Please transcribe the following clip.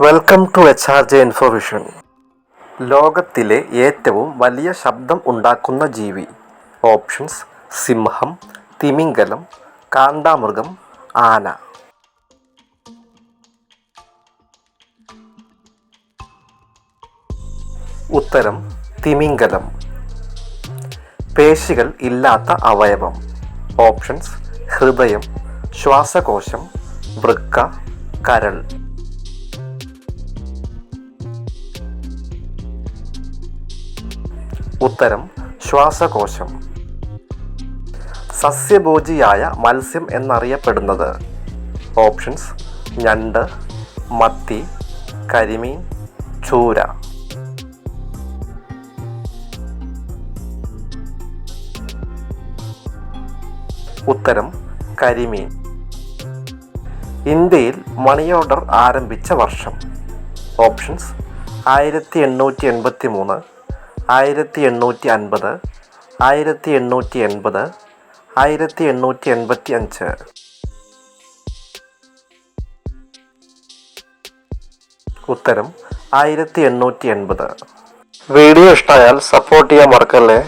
Welcome to H R J Infovision ലോകത്തിലെ ഏറ്റവും വലിയ ശബ്ദം ഉണ്ടാക്കുന്ന ജീവി. ഓപ്ഷൻസ് സിംഹം തിമിംഗലം കാന്താമൃഗം ആന. ഉത്തരം തിമിംഗലം. പേശികൾ ഇല്ലാത്ത അവയവം. ഓപ്ഷൻസ് ഹൃദയം ശ്വാസകോശം വൃക്ക കരൾ. ഉത്തരം ശ്വാസകോശം. സസ്യഭോജിയായ മത്സ്യം എന്നറിയപ്പെടുന്നത് ഓപ്ഷൻസ് ഞണ്ട് മത്തി കരിമീൻ ചൂര. ഉത്തരം കരിമീൻ. ഇന്ത്യയിൽ മണി ഓർഡർ ആരംഭിച്ച വർഷം. ഓപ്ഷൻസ് ആയിരത്തി എണ്ണൂറ്റി എൺപത്തി മൂന്ന് ആയിരത്തി എണ്ണൂറ്റി അൻപത് ആയിരത്തി എണ്ണൂറ്റി എൺപത് ആയിരത്തി എണ്ണൂറ്റി എൺപത്തി അഞ്ച് ഉത്തരം ആയിരത്തി എണ്ണൂറ്റി എൺപത് വീഡിയോ ഇഷ്ടമായാൽ സപ്പോർട്ട് ചെയ്യാൻ മറക്കല്ലേ?